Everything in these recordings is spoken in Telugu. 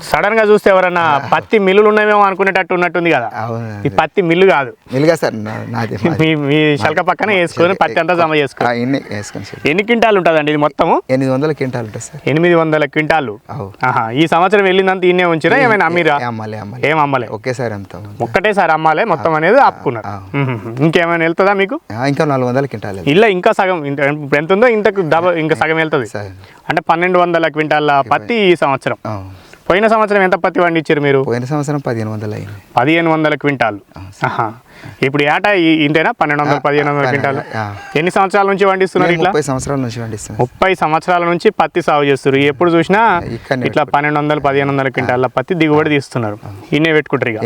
సడన్గా చూస్తే ఎవరన్నా పత్తి మిల్లులు ఉన్నాయేమో అనుకునేటట్టు ఉన్నట్టుంది కదా. ఈ పత్తి మిల్లు కాదు. సార్ నాది. మీ మీ శల్క పక్కన వేసుకొని పత్తి అంతా జమ చేసుకో ఆ, ఇన్ని వేసుకొని సార్. ఎన్ని క్వింటాలు ఉంటుందండి ఇది మొత్తము? ఎనిమిది వందల క్వింటాలు ఉంటుంది సార్. ఎనిమిది వందల క్వింటాలు. ఈ సంవత్సరం వెళ్ళిందంత ఈయనే ఉంచిరా? ఏమైనా అమ్మిరా? ఏ అమ్మాలి అమ్మాలి. ఏం అమ్మలే? ఒకేసారి ఒక్కటేసారి అమ్మాలే మొత్తం అనేది ఆపుకున్నారు. ఇంకేమైనా వెళ్తుందా మీకు? ఇంకా నాలుగు వందల క్వింటాలు ఇలా ఇంకా సగం ఎంత ఉందో ఇంతకు డబల్ ఇంకా సగం వెళ్తుంది. అంటే పన్నెండు వందల క్వింటాల పత్తి ఈ సంవత్సరం. పోయిన సంవత్సరం ఎంత పత్తి పండించారు మీరు? పోయిన సంవత్సరం పదిహేను వందలు అయింది. పదిహేను వందల క్వింటాలు. ఇప్పుడు ఏటా ఇంతేనా? పన్నెండు వందల పదిహేను వందల క్వింటాలు. ఎన్ని సంవత్సరాల నుంచి పండిస్తున్నారు నేను ఇట్లా? ముప్పై సంవత్సరాల నుంచి పండిస్తున్నాను ముప్పై సంవత్సరాల నుంచి పత్తి సాగు చేస్తారు ఎప్పుడు చూసినా ఇట్లా పన్నెండు వందల పదిహేను వందల క్వింటాల పత్తి దిగుబడి తీస్తున్నారు. ఇన్నే పెట్టుకుంటారు ఇక.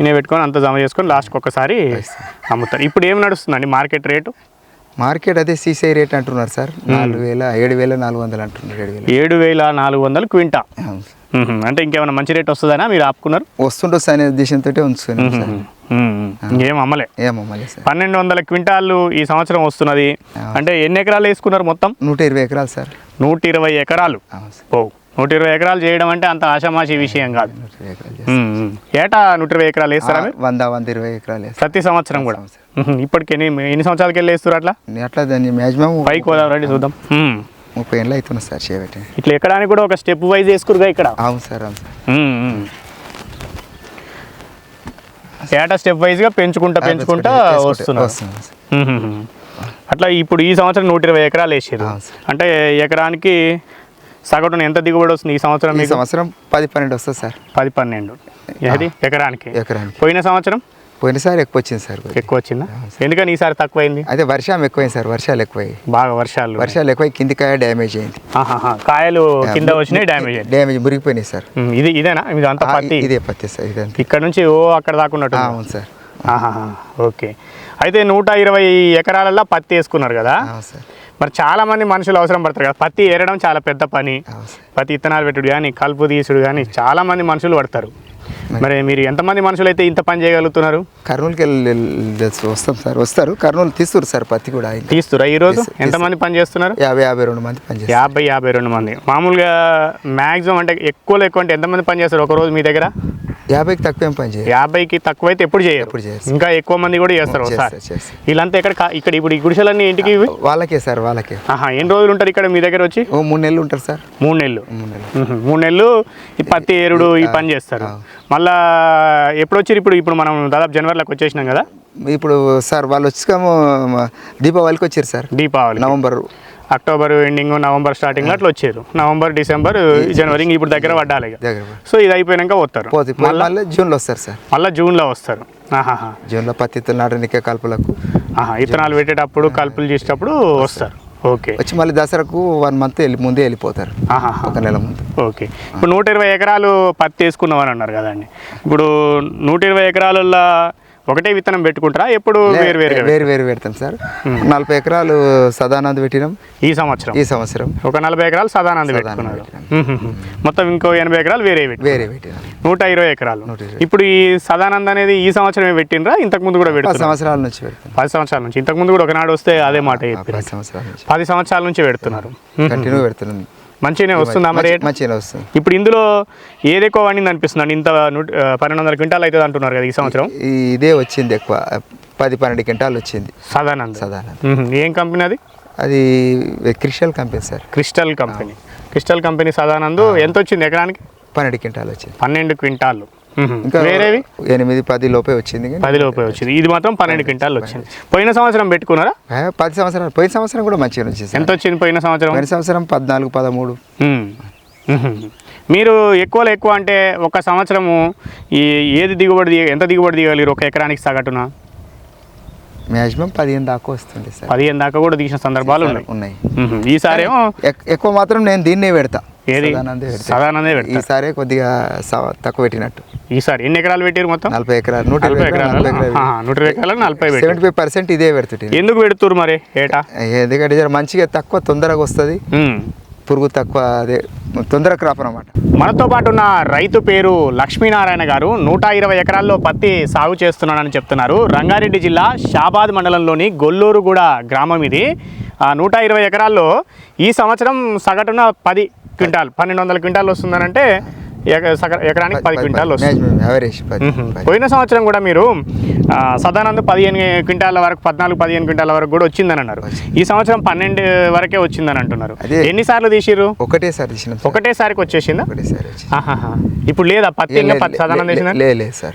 ఇన్నే పెట్టుకొని అంత జమ చేసుకొని లాస్ట్కి ఒక్కసారి అమ్ముతారు. ఇప్పుడు ఏం నడుస్తుందండి మార్కెట్ రేటు? మార్కెట్ అదే సీసీ రేట్ అంటున్నారు సార్. నాలుగు వేల ఏడు వేల నాలుగు వందలు అంటున్నారు ఏడు వేల. ఏడు వేల నాలుగు వందలు క్వింటా. అంటే ఇంకేమైనా మంచి రేట్ వస్తుందనా? మీరు ఆపుకున్నారు? వస్తుండొచ్చు అనే ఉద్దేశంతో ఉంచుకున్నాం సార్. మ్మ్. ఇంకేం అమ్మలే. మళ్ళీ సార్. పన్నెండు వందల క్వింటాలు ఈ సంవత్సరం వస్తున్నది. అంటే ఎన్ని ఎకరాలు వేసుకున్నారు మొత్తం? నూట ఇరవై ఎకరాలు సార్. నూట ఇరవై ఎకరాలు. ఓ నూట ఇరవై ఎకరాలు చేయడం అంటే అంత ఆషామాషి విషయం కాదు. ఏటా నూట ఇరవై ఎకరాలు వేస్తారా వంద వంద ఇరవై ఎకరాలు ప్రతి సంవత్సరం కూడా. ఇప్పటికి ఎన్ని ఎన్ని సంవత్సరాలకి వెళ్ళి వేస్తారు అట్లా? అట్లా దాన్ని మ్యాక్సిమం పైకి పోదాం రండి చూద్దాం. ముప్పై ఏళ్ళు అవుతుంది సార్ చేయబట్టి. ఇట్లా ఎక్కడానికి కూడా ఒక స్టెప్ వైజ్ వేసుకురుగా ఇక్కడ? అవును సార్ అవును సార్. ఏటా స్టెప్ వైజ్గా పెంచుకుంటా పెంచుకుంటా మ్మ్. అట్లా ఇప్పుడు ఈ సంవత్సరం నూట ఇరవై ఎకరాలు వేసారు. అంటే ఎకరానికి సగటున ఎంత దిగుబడి వస్తుంది ఈ సంవత్సరం ఈ సంవత్సరం పది పన్నెండు వస్తుంది సార్. పది పన్నెండు. ఎకరానికి. ఎకరానికి. పోయిన సంవత్సరం? పోయినసారి ఎక్కువ వచ్చింది సార్. ఎక్కువ వచ్చిందా ఎందుకని ఈసారి తక్కువైంది? అదే వర్షం ఎక్కువైంది సార్ వర్షాలు ఎక్కువయ్యాయి. బాగా వర్షాలు. వర్షాలు ఎక్కువ కిందికాయ డ్యామేజ్ అయింది. కాయలు కింద వచ్చినాయి డ్యామేజ్ డ్యామేజ్ మురిగిపోయినాయి సార్. ఇది ఇదేనా? ఇది అంత పత్తి? ఇదే పత్తి సార్ ఇదంతా ఇక్కడ నుంచి ఓ అక్కడ దాకా ఉన్నట్టు అవును సార్. ఓకే. అయితే నూట ఇరవై ఎకరాలలో పత్తి వేసుకున్నారు కదా? మరి చాలా మంది మనుషులు అవసరం పడతారు కదా? పత్తి ఏరడం చాలా పెద్ద పని. పత్తి ఇత్తనాలు పెట్టుడు కానీ కలుపు తీసుడు కానీ చాలా మంది మనుషులు పడతారు. మరి మీరు ఎంతమంది మనుషులు అయితే ఇంత పని చేయగలుగుతున్నారు? కర్నూలుకి వస్తాం సార్ వస్తారు. కర్నూలు తీస్తారు సార్ పత్తి కూడా ఇంకా తీస్తురా ఈరోజు ఎంతమంది పని చేస్తున్నారు? యాభై యాభై రెండు మంది పనిచేస్తారు యాభై యాభై రెండు మంది. మామూలుగా మ్యాక్సిమం అంటే ఎక్కువలో ఎక్కువ అంటే ఎంతమంది పని చేస్తారు ఒక రోజు మీ దగ్గర? యాభైకి తక్కువ ఏం పని చేయరు. యాభైకి తక్కువ అయితే ఎప్పుడు చేయరు. ఎప్పుడు చేయరు. ఇంకా ఎక్కువ మంది కూడా చేస్తారు వీళ్ళంతా ఇక్కడ ఇక్కడ ఇప్పుడు ఈ గుడిసెలన్నీ ఇంటికి వాళ్ళకే సార్ వాళ్ళకే. ఆహా ఎన్ని రోజులు ఉంటారు ఇక్కడ మీ దగ్గర వచ్చి? ఓ మూడు నెలలు ఉంటారు సార్. మూడు నెలలు. మూడు నెలలు. ఈ పత్తి ఏరుడు ఈ పని చేస్తారు. మళ్ళా ఎప్పుడు వచ్చారు ఇప్పుడు? ఇప్పుడు మనం దాదాపు జనవరిలోకి వచ్చేసినాం కదా? ఇప్పుడు సార్ వాళ్ళు వచ్చాము దీపావళికి వచ్చారు sir. Deepavali November. October ending November starting అట్లా వచ్చారు. నవంబర్ డిసెంబర్ జనవరి ఇప్పుడు దగ్గర పడ్డాలి సో ఇది అయిపోయినాక వస్తారు మళ్ళీ జూన్లో వస్తారు సార్. మళ్ళీ జూన్లో వస్తారు. జూన్లో పత్తిత్తులు నాటనికే కలుపులకు. ఆహా ఇత్తనాలు పెట్టేటప్పుడు కలుపులు చేసేటప్పుడు వస్తారు. ఓకే. వచ్చి మళ్ళీ దసరాకు వన్ మంత్ వెళ్ళి ముందే వెళ్ళిపోతారు. ఒక నెల ముందు. ఓకే. ఇప్పుడు నూట ఇరవై ఎకరాలు పత్తి వేసుకున్నామని అన్నారు కదండి. ఇప్పుడు నూట ఇరవై ఎకరాలలో ఒకటే విత్తనం పెట్టుకుంటారా? ఎప్పుడు వేరు వేరుగా వేరు వేరు పెడతాం సార్. నలభై ఎకరాలు సదానంద్ పెట్టినాం. ఈ సంవత్సరం? ఈ సంవత్సరం. ఒక నలభై ఎకరాలు సదానంద పెట్టుకున్నారు. మొత్తం ఇంకో ఎనభై ఎకరాలు వేరే పెట్టి వేరే పెట్టినాం. నూట ఇరవై ఎకరాలు. ఇప్పుడు ఈ సదానంద అనేది ఈ సంవత్సరమే పెట్టినరా ఇంతకు ముందు కూడా పెడుతున్నారు. సంవత్సరాల నుంచి పది సంవత్సరాల నుంచి. ఇంతకు ముందు కూడా ఒకనాడు వస్తే అదే మాట ఆ, చెప్పారు పది సంవత్సరాల నుంచి. పది సంవత్సరాల నుంచి పెడుతున్నారు. కంటిన్యూ పెడుతున్నాం. మంచిగానే వస్తుందా మరి రేట్? మంచిగా వస్తుంది. ఇప్పుడు ఇందులో ఏది ఎక్కువ పండింది అనిపిస్తుంది? ఇంత పన్నెండు వందల క్వింటాల్ అవుతుంది అంటున్నారు కదా ఈ సంవత్సరం. ఇదే వచ్చింది ఎక్కువ. పది పన్నెండు క్వింటాలు వచ్చింది. సదానంద్. సదానంద్. ఏం కంపెనీ అది? అది crystal company sir. Crystal company. Crystal company Sadanand. ఎంత వచ్చింది ఎకరానికి? పన్నెండు క్వింటాలు వచ్చింది. పన్నెండు క్వింటాలు. ఇంకా వేరేవి? ఎనిమిది పది లోపే వచ్చింది పది లోపే వచ్చింది. ఇది మాత్రం పన్నెండు క్వింటాలు వచ్చింది. పోయిన సంవత్సరం పెట్టుకున్నారా? పది సంవత్సరాలు. పోయిన సంవత్సరం కూడా మంచిగా వచ్చింది ఎంత వచ్చింది పోయిన సంవత్సరం? పోయిన సంవత్సరం పద్నాలుగు పదమూడు. మీరు ఎక్కువలో ఎక్కువ అంటే ఒక సంవత్సరము ఈ ఏది దిగుబడి దిగ ఎంత దిగుబడి దిగలిరు ఒక ఎకరానికి సగటున మ్యాక్సిమం పదిహేను దాకా వస్తుంది సార్. పదిహేను దాకా కూడా తీసిన సందర్భాలు ఉన్నాయి. ఉన్నాయి. ఎక్- ఎక్కువ మాత్రం నేను దీన్నే పెడతా. ఏది? సదానందే పెడతా. ఈసారే కొద్దిగా తక్కువ పెట్టినట్టు. ఈసారి ఎన్ని ఎకరాలు పెట్టారు మొత్తం? నలభై ఎకరాలు నూట నలభై ఎకరాలు నూట ఎకరాలు నలభై సెవెంటీ ఫైవ్ పర్సెంట్ ఇదే పెడుతుంటే. ఎందుకు పెడుతురు మరి ఏటా? ఎందుకంటే మంచిగా తక్కువ తొందరగా వస్తుంది. పురుగు తక్కువ అదే తొందర క్రాప్ అనమాట మనతో పాటు ఉన్న రైతు పేరు లక్ష్మీనారాయణ గారు నూట ఇరవై ఎకరాల్లో పత్తి సాగు చేస్తున్నానని చెప్తున్నారు. రంగారెడ్డి జిల్లా షాబాద్ మండలంలోని గొల్లూరుగూడ గ్రామం ఇది. నూట ఇరవై ఎకరాల్లో ఈ సంవత్సరం సగటున పది క్వింటాల్ పన్నెండు వందల క్వింటాల్ వస్తుందనంటే ఎకరానికి పది క్వింటాలు వస్తుంది. పోయిన సంవత్సరం కూడా మీరు సాధారణంగా పదిహేను క్వింటాల వరకు పద్నాలుగు పదిహేను క్వింటాల వరకు కూడా వచ్చిందని అన్నారు. ఈ సంవత్సరం పన్నెండు వరకే వచ్చిందని అంటున్నారు. ఎన్నిసార్లు తీసిర్రు? ఒకటేసారి తీసినాం. ఒకటేసారికి వచ్చేసిందా. ఇప్పుడు లేదా? పత్తి లే- లేదు సార్.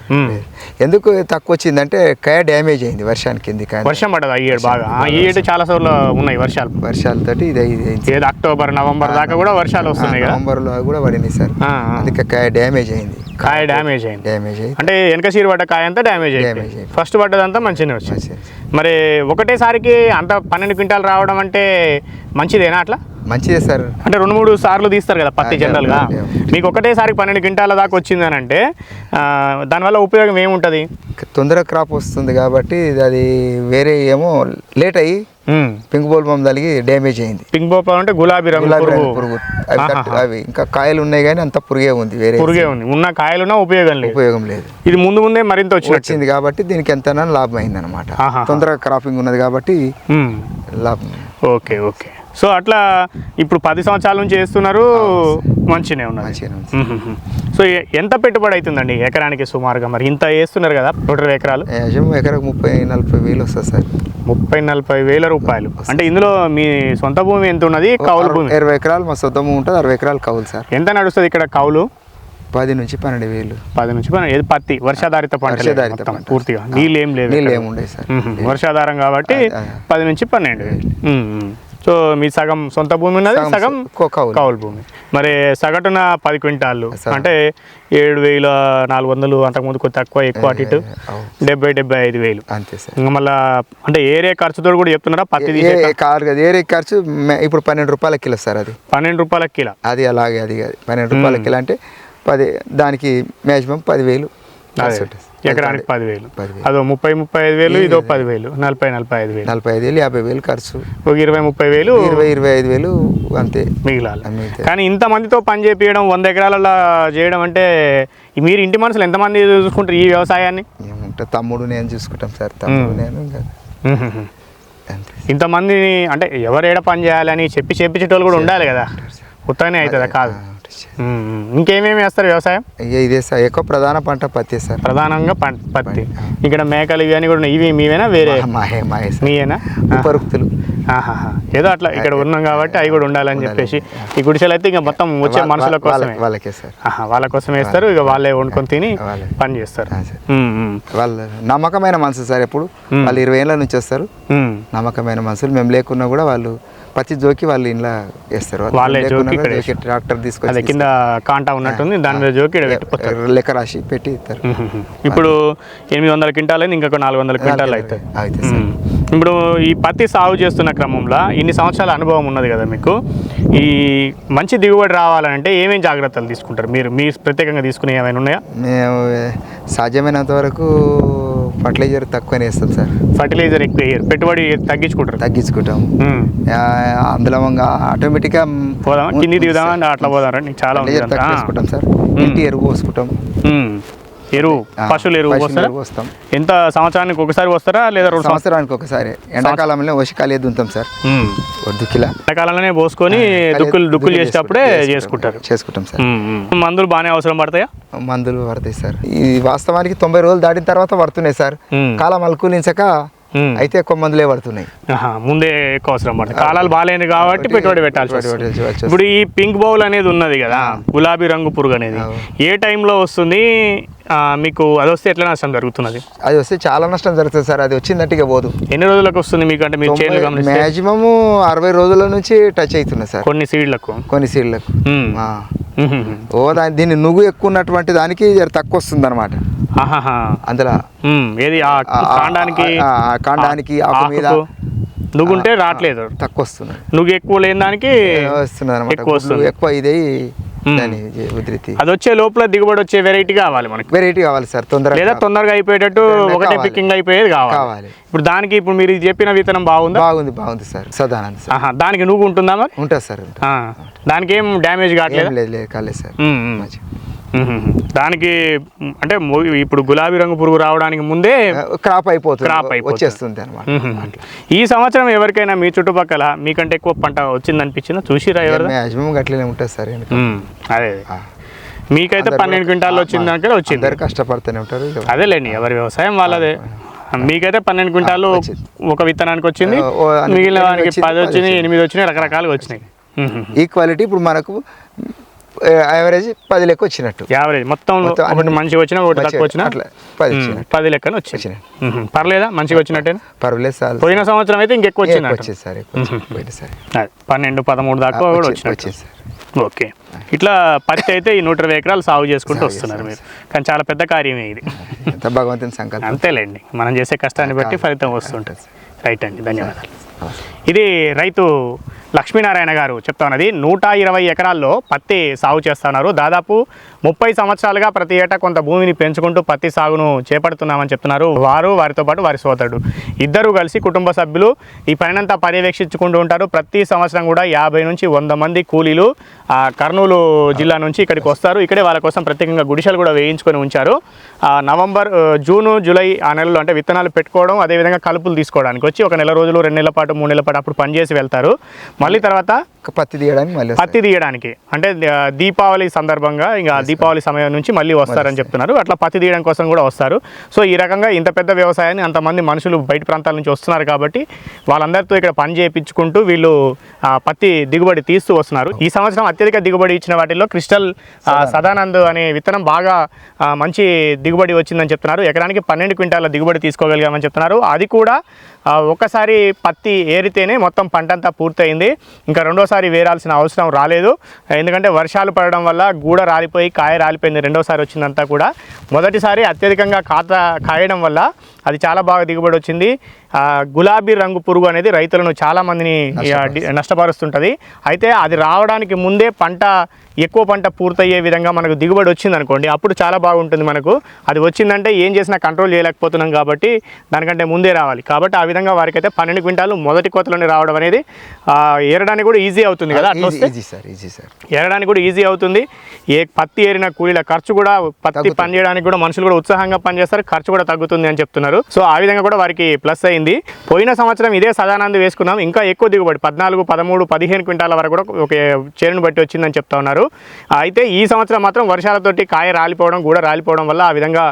ఎందుకు తక్కువ వచ్చిందంటే కాయ డ్యామేజ్ అయింది వర్షానికి కింది వర్షం పడదు ఈ ఏడు బాగా? ఈ ఏడు చాలా సార్లు ఉన్నాయి వర్షాలు. వర్షాలతోటి ఇది అక్టోబర్ నవంబర్ దాకా కూడా వర్షాలు వస్తున్నాయి నవంబర్లో కూడా పడింది సార్. అందుకే కాయ డ్యామేజ్ అయింది. కాయ డ్యామేజ్ అయింది. డ్యామేజ్ అయింది. అంటే వెనక సీరు పడ్డ కాయ అంతా డ్యామేజ్ అయిపోయింది. అయిపోయింది. ఫస్ట్ పడ్డదంతా మంచిగానే వచ్చింది. మరి ఒకటేసారికి అంత పన్నెండు క్వింటాలు రావడం అంటే మంచిదేనా అట్లా? మంచిదే సార్. అంటే రెండు మూడు సార్లు తీస్తారు కదా పత్తి జనరల్గా. మీకు ఒకటేసారి పన్నెండు క్వింటాల దాకా వచ్చింది అని అంటే దానివల్ల ఉపయోగం ఏముంటుంది? తొందర క్రాప్ వస్తుంది కాబట్టి అది వేరే ఏమో లేట్ అయ్యి పింక్ బోల్ బొమ్మ తలిగి డ్యామేజ్ అయింది. పింక్ బోపర్ అంటే గులాబీ రంగు పురుగు. రంగు పురుగు. అవి ఇంకా కాయలు ఉన్నాయి కానీ అంత పురుగే ఉంది వేరే పురుగే ఉంది. ఉన్న కాయలున్నా ఉపయోగం లేదు. ఉపయోగం లేదు. ఇది ముందు ముందే మరింత వచ్చింది కాబట్టి దీనికి ఎంతైనా లాభం అయింది అనమాట. తొందరగా క్రాపింగ్ ఉన్నది కాబట్టి. లాభం. Okay okay. సో అట్లా ఇప్పుడు పది సంవత్సరాల నుంచి చేస్తున్నారు ఉంది. మ్మ్. సో ఎంత పెట్టుబడి అవుతుందండి ఎకరానికి సుమారుగా మరి? ఇంత వేస్తున్నారు కదా ఇరవై ఎకరాలు? ఎకరకు ముప్పై నలభై వేలు వస్తుంది సార్. ముప్పై నలభై వేల రూపాయలు. అంటే ఇందులో మీ సొంత భూమి ఎంత ఉన్నది? కౌలు భూమి. ఇరవై ఎకరాలు మా సొంతం ఉంటుంది అరవై ఎకరాలు కవులు సార్. ఎంత నడుస్తుంది ఇక్కడ కౌలు? పది నుంచి పన్నెండు వేలు. పది నుంచి పన్నెండు ఏది పత్తి వర్షాధారిత పంట. పూర్తిగా. నీళ్ళు ఏం లేదు నీళ్ళు సార్. వర్షాధారం కాబట్టి. పది నుంచి పన్నెండు వేలు. సో మీ సగం సొంత భూమి ఉన్నది సగం సగం కౌ- కౌలు. కౌలు భూమి. మరి సగటున పది క్వింటాళ్ళు. అంటే ఏడు వేల నాలుగు వందలు అంతకుముందు కొద్ది తక్కువ ఎక్కువ అటు ఇటు. డెబ్బై డెబ్బై ఐదు వేలు. అంతే సార్. ఇంకా మళ్ళా అంటే ఏరియా ఖర్చుతో కూడా చెప్తున్నారా? పత్తి తీసే ఏ కారు కదా ఏరే ఖర్చు ఇప్పుడు పన్నెండు రూపాయల కిలో సార్ అది. పన్నెండు రూపాయల కిలో. అది అలాగే అది పన్నెండు రూపాయల కిలో అంటే పది దానికి మ్యాక్సిమం పదివేలు. ఎకరానికి పదివేలు. అదో ముప్పై ముప్పై ఐదు వేలు ఇదో పదివేలు నలభై నలభై ఐదు వేలు. నలభై ఐదు వేలు యాభై వేలు ఖర్చు. ఒక ఇరవై ముప్పై వేలు ఇరవై ఇరవై ఐదు వేలు అంతే. మిగిలాలి. కానీ ఇంత మందితో పని చేపించడం వంద ఎకరాలలో చేయడం అంటే మీరు ఇంటి మనుషులు ఎంతమంది చూసుకుంటారు ఈ వ్యవసాయాన్ని? తమ్ముడు నేను చూసుకుంటాం సార్ తమ్ముడు నేను అంటే ఎవరు ఏడ పని చేయాలని చెప్పి చెప్పించేటోళ్ళు కూడా ఉండాలి కదా. ఉత్తగానే అవుతుందా? కాదు. ఇంకేమేమి వేస్తారు వ్యవసాయం? ఇదే సార్. ఎక్కువ ప్రధాన పంట పత్తి సార్. ప్రధానంగా పం- పత్తి. ఇక్కడ మేకలు ఇవి అని కూడా. ఇవి మీవేనా? వేరే? మా- మాహే మాహే సార్. మీయేనా. ఏదో అట్లా ఇక్కడ ఉన్నాం కాబట్టి అవి కూడా ఉండాలని ఉండాలి. చెప్పేసి ఈ గుడిసెలు అయితే ఇంకా మొత్తం వచ్చే మనుషుల కోసమే. వాళ్ళ- వాళ్ళకే సార్. వాళ్ళ కోసం వేస్తారు. ఇక వాళ్ళే వండుకొని తిని. పని చేస్తారు. వాళ్ళు నమ్మకమైన మనుషులు సార్ ఎప్పుడు. వాళ్ళు ఇరవై ఏళ్ళ నుంచి వస్తారు. నమ్మకమైన మనుషులు. మేము లేకున్నా కూడా వాళ్ళు పత్తి జోకి వాళ్ళు ఇంట్లో వేస్తారు. వాళ్ళు జోకి ఇక్కడ ట్రాక్టర్ తీసుకొచ్చి కింద కాంటా ఉన్నట్టుంది దాని మీద జోకి. లెక్క రాసి పెట్టి ఇస్తారు. ఇప్పుడు ఎనిమిది వందల క్వింటాలు అయింది ఇంకొక నాలుగు వందల క్వింటాలు ఉమ్. ఇప్పుడు ఈ పత్తి సాగు చేస్తున్న క్రమంలో ఇన్ని సంవత్సరాల అనుభవం ఉన్నది కదా మీకు? ఈ మంచి దిగుబడి రావాలంటే ఏమేం జాగ్రత్తలు తీసుకుంటారు? మీరు మీ ప్రత్యేకంగా తీసుకునే ఏమైనా ఉన్నాయా? మేము సాధ్యమైనంత వరకు ఫర్టిలైజర్ తక్కువనే వేస్తాం సార్. ఫర్టిలైజర్ ఎక్కువ వేయరు. పెట్టుబడి తగ్గించుకుంటారు. తగ్గించుకుంటాం. అందులో ఆటోమేటిక్గా పోదామా? కింది దిగుదామా? అట్లా పోదాం చాలా ఫర్టిలైజర్ ఇదంతా. తక్కువ వేసుకుంటాం సార్. ఇంటి ఎరువు పోసుకుంటాం. ఎరువు పశువుల ఎరువు పోస్తారా? పోస్తాం. ఎంత సంవత్సరానికి ఒకసారి వస్తారా లేదా రెండు సంవత్సరానికి ఒకసారి ఎండాకాలంలో వసికాలే దుంతాం సార్? దుక్కిలా ఎండాకాలంలోనే పోసుకొని కాలే- దుక్కులు దుక్కులు చేసేటప్పుడే చేసుకుంటాం. చేసుకుంటారు. చేసుకుంటాం సార్. మందులు బాగానే అవసరం పడతాయా? మందులు పడతాయి సార్. ఈ వాస్తవానికి తొంభై రోజులు దాటిన తర్వాత పడుతున్నాయి సార్. కాలం అనుకూలించక ఉమ్. అయితే ఎక్కువ మందులే పడుతున్నాయి. ముందే ఎక్కువ అవసరం పడుతుంది కాలాలు బాగాలేదు కాబట్టి పెట్టుబడి పెట్టాల్సి. ఇప్పుడు ఈ పింక్ బౌల్ అనేది ఉన్నది కదా గులాబీ రంగు పురుగు అనేది. ఏ టైంలో వస్తుంది? మీకు అది వస్తే ఎట్లా నష్టం జరుగుతున్నది? అది వస్తే చాలా నష్టం జరుగుతుంది సార్. అది వచ్చిందంటే ఇక పోదు. ఎన్ని రోజులకు వస్తుంది మీకు? అంటే మీరు గమనిస్తే? మ్యాక్సిమం అరవై రోజుల నుంచి టచ్ అవుతున్నాయి సార్. కొన్ని సీడ్లకు? కొన్ని సీడ్లకు. ఓ దాని దీన్ని నువ్వు ఎక్కువ ఉన్నటువంటి దానికి తక్కువ వస్తుంది అనమాట. అందులో ఏది? కాండానికి? కాండానికి, ఆకు మీద. నువ్వుంటే రావట్లేదు తక్కువ వస్తుంది. నువ్వు ఎక్కువ లేని దానికి వస్తుంది అనమాట ఎక్కువ వస్తుంది. ఎక్కువ ఇదే. దాని ఉధృతి. అది వచ్చే లోపల దిగుబడి వచ్చే వెరైటీ కావాలి మనకి. వెరైటీ కావాలి సార్ తొందరగా లేదా తొందరగా అయిపోయేటట్టు ఒకటే. పిక్కింగ్ అయిపోయేది కావాలి. కావాలి. ఇప్పుడు దానికి ఇప్పుడు మీరు చెప్పిన విత్తనం బాగుందా? బాగుంది బాగుంది సార్ సదానంద్ సార్. దానికి నువ్వు ఉంటుందా మరి? ఉంటుంది సార్ దానికి ఏం డ్యామేజ్ కావట్లేదు లేదు లేదు కాలేదు సార్. మంచి దానికి అంటే ఇప్పుడు గులాబీ రంగు పురుగు రావడానికి ముందే క్రాప్ అయిపోతుంది. అయిపోతుంది. వచ్చేస్తుంది అనమాట. ఈ సంవత్సరం ఎవరికైనా మీ చుట్టుపక్కల మీకంటే ఎక్కువ పంట వచ్చింది అనిపించిందా చూసిరా ఎవరు మ్యాక్సిమం అట్లనే ఉంటుంది సార్. అదే. మీకైతే పన్నెండు కూడా- క్వింటాలు వచ్చిన ఆ, దానికే వచ్చింది కష్టపడుతూనే ఉంటారు. అదేలేండి ఎవరి వ్యవసాయం వాళ్ళదే. మీకైతే పన్నెండు క్వింటాలు వచ్చింది. ఒక విత్తనానికి వచ్చింది మిగిలిన వచ్చింది, పది వచ్చినాయి వచ్చింది. ఎనిమిది వచ్చినాయి రకరకాలుగా వచ్చినాయి. ఈక్వాలిటీ ఇప్పుడు మనకు యావరేజ్ పది లెక్క వచ్చినట్టు. యావరేజ్. మొత్తం ఒకటి మంచిగా వచ్చినా ఒకటి తక్కువ వచ్చినా? అట్లా పది వచ్చినట్టు. పది లెక్కన. ఉహు. పర్లేదా? మంచిగా వచ్చినట్టేనా? పర్వాలేదు చాలు పోయిన సంవత్సరం అయితే ఇంకెక్కువ వచ్చింది సార్. పోయినసారి అదే, పన్నెండు పదమూడు దాకా కూడా వచ్చే- వచ్చినట్టు. వచ్చేది సార్. ఓకే. ఇట్లా పత్తి అయితే ఈ నూట ఇరవై ఎకరాలు సాగు చేసుకుంటూ వస్తున్నారు మీరు. కానీ చాలా పెద్ద కార్యమే ఇది. భగవంతుని సంకల్పం. అంతేలేండి. మనం చేసే కష్టాన్ని బట్టి ఫలితం వస్తుంటుంది. రైట్ అండి ధన్యవాదాలు. ఇది రైతు లక్ష్మీనారాయణ గారు చెప్తా ఉన్నది. నూట ఇరవై ఎకరాల్లో పత్తి సాగు చేస్తున్నారు దాదాపు ముప్పై సంవత్సరాలుగా ప్రతి ఏటా కొంత భూమిని పెంచుకుంటూ పత్తి సాగును చేపడుతున్నామని చెప్తున్నారు. వారు వారితో పాటు వారి సోదరుడు. ఇద్దరు కలిసి కుటుంబ సభ్యులు ఈ పనినంతా పర్యవేక్షించుకుంటూ ఉంటారు. ప్రతి సంవత్సరం కూడా యాభై నుంచి వంద మంది కూలీలు కర్నూలు జిల్లా నుంచి ఇక్కడికి వస్తారు. ఇక్కడే వాళ్ళ కోసం ప్రత్యేకంగా గుడిసెలు కూడా వేయించుకొని ఉంచారు. ఆ, నవంబర్ జూను జూలై ఆ నెలలో అంటే విత్తనాలు పెట్టుకోవడం అదేవిధంగా కలుపులు తీసుకోవడానికి వచ్చి ఒక నెల రోజులు రెండు నెలల పాటు మూడు నెలల పాటు అప్పుడు పనిచేసి వెళ్తారు. మళ్ళీ తర్వాత పత్తి తీయడానికి. పత్తి తీయడానికి. అంటే దీపావళి సందర్భంగా ఇంకా దీపావళి సమయం నుంచి మళ్ళీ వస్తారని చెప్తున్నారు. అట్లా పత్తి తీయడం కోసం కూడా వస్తారు. సో ఈ రకంగా ఇంత పెద్ద వ్యవసాయాన్ని అంతమంది మనుషులు బయట ప్రాంతాల నుంచి వస్తున్నారు కాబట్టి వాళ్ళందరితో ఇక్కడ పని చేయించుకుంటూ వీళ్ళు పత్తి దిగుబడి తీస్తూ వస్తున్నారు. ఈ సంవత్సరం అత్యధిక దిగుబడి ఇచ్చిన వాటిల్లో క్రిస్టల్ సదానంద్. అనే విత్తనం బాగా మంచి దిగుబడి వచ్చిందని చెప్తున్నారు. ఎకరానికి పన్నెండు క్వింటాల దిగుబడి తీసుకోగలిగామని చెప్తున్నారు. అది కూడా ఆ, ఒక్కసారి పత్తి ఏరితేనే మొత్తం పంట అంతా పూర్తయింది. ఇంకా రెండోసారి వేరాల్సిన అవసరం రాలేదు. ఎందుకంటే వర్షాలు పడడం వల్ల గూడ రాలిపోయి కాయ రాలిపోయింది రెండోసారి వచ్చిందంతా కూడా. మొదటిసారి అత్యధికంగా కాత కాయడం వల్ల అది చాలా బాగా దిగుబడి వచ్చింది. గులాబీ రంగు పురుగు అనేది రైతులను చాలా మందిని ఆ, డి- నష్టపరుస్తుంటుంది. అయితే అది రావడానికి ముందే పంట ఎక్కువ పంట పూర్తయ్యే విధంగా మనకు దిగుబడి వచ్చింది అనుకోండి అప్పుడు చాలా బాగుంటుంది మనకు. అది వచ్చిందంటే ఏం చేసినా కంట్రోల్ చేయలేకపోతున్నాం కాబట్టి దానికంటే ముందే రావాలి. కాబట్టి ఆ విధంగా వారికైతే పన్నెండు క్వింటాలు మొదటి కోతలోనే రావడం అనేది ఏరడానికి కూడా ఈజీ అవుతుంది కదా అట్లా ఈజీ సార్ ఈజీ సార్ ఏరడానికి కూడా ఈజీ అవుతుంది. ఏ పత్తి ఏరిన కూలీల ఖర్చు కూడా పత్తి. పని చేయడానికి కూడా మనుషులు కూడా ఉత్సాహంగా పనిచేస్తారు ఖర్చు కూడా తగ్గుతుంది అని చెప్తున్నారు. సో ఆ విధంగా కూడా వారికి ప్లస్ అయింది. పోయిన సంవత్సరం ఇదే సదానంద్ వేసుకున్నాం. ఇంకా ఎక్కువ దిగుబడి పద్నాలుగు పదమూడు పదిహేను క్వింటాల వరకు కూడా ఒక చేరును బట్టి వచ్చిందని చెప్తా ఉన్నారు. అయితే ఈ సంవత్సరం మాత్రం వర్షాలతోటి కాయ రాలిపోవడం కూడా రాలిపోవడం వల్ల ఆ విధంగా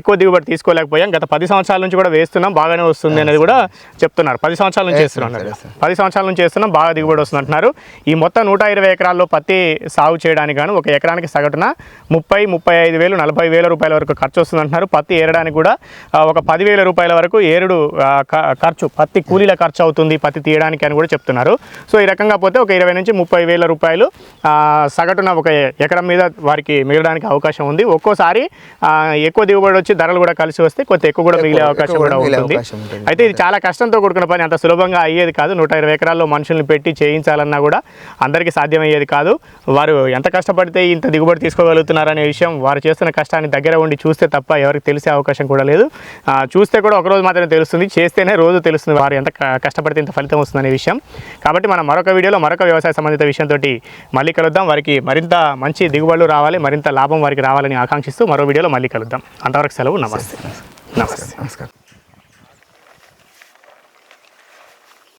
ఎక్కువ దిగుబడి తీసుకోలేకపోయాం. గత పది సంవత్సరాల నుంచి కూడా వేస్తున్నాం బాగానే వస్తుంది అనేది కూడా చెప్తున్నారు పది సంవత్సరాల నుంచి చేస్తున్నాం సరే, అన్నారు. సరే. పది సంవత్సరాల నుంచి చేస్తున్నాం బాగా దిగుబడి వస్తుంది అంటున్నారు ఈ మొత్తం నూట ఇరవై ఎకరాల్లో పత్తి సాగు చేయడానికి గాను ఒక ఎకరానికి సగటున ముప్పై ముప్పై ఐదు వేలు నలభై వేల రూపాయల వరకు ఖర్చు వస్తుంది అంటున్నారు పత్తి ఏరడానికి కూడా ఒక పదివేల రూపాయల వరకు ఏరుడు ఖర్చు పత్తి కూలీల ఖర్చు అవుతుంది పత్తి తీయడానికి అని కూడా చెప్తున్నారు సో ఈ రకంగా పోతే ఒక ఇరవై నుంచి ముప్పై వేల రూపాయలు సగటున ఒక ఎకరం మీద వారికి మిగలడానికి అవకాశం ఉంది ఒక్కోసారి ఎక్కువ దిగుబడి వచ్చి ధరలు కూడా కలిసి వస్తే కొంత ఎక్కువ కూడా మిగిలే అవకాశం కూడా ఉంటుంది. అయితే ఇది చాలా కష్టంతో కూడుకున్న పని. అంత సులభంగా అయ్యేది కాదు. నూట ఇరవై ఎకరాల్లో మనుషుల్ని పెట్టి చేయించాలన్నా కూడా అందరికీ సాధ్యమయ్యేది కాదు. వారు ఎంత కష్టపడితే ఇంత దిగుబడి తీసుకోగలుగుతున్నారనే విషయం వారు చేస్తున్న కష్టాన్ని దగ్గర ఉండి చూస్తే తప్ప ఎవరికి తెలిసే అవకాశం కూడా లేదు. చూస్తే కూడా ఒక రోజు మాత్రమే తెలుస్తుంది. చేస్తేనే రోజు తెలుస్తుంది వారు ఎంత కష్టపడితే ఇంత ఫలితం వస్తుందనే విషయం. కాబట్టి మనం మరొక వీడియోలో మరొక వ్యవసాయ సంబంధిత విషయంతో మళ్ళీ కలుద్దాం. వారికి మరింత మంచి దిగుబడులు రావాలి మరింత లాభం వారికి రావాలని ఆకాంక్షిస్తూ మరో వీడియోలో మళ్ళీ కలుద్దాం. అంతవరకు సెలవు. నమస్తే. నమస్తే. నమస్కారం.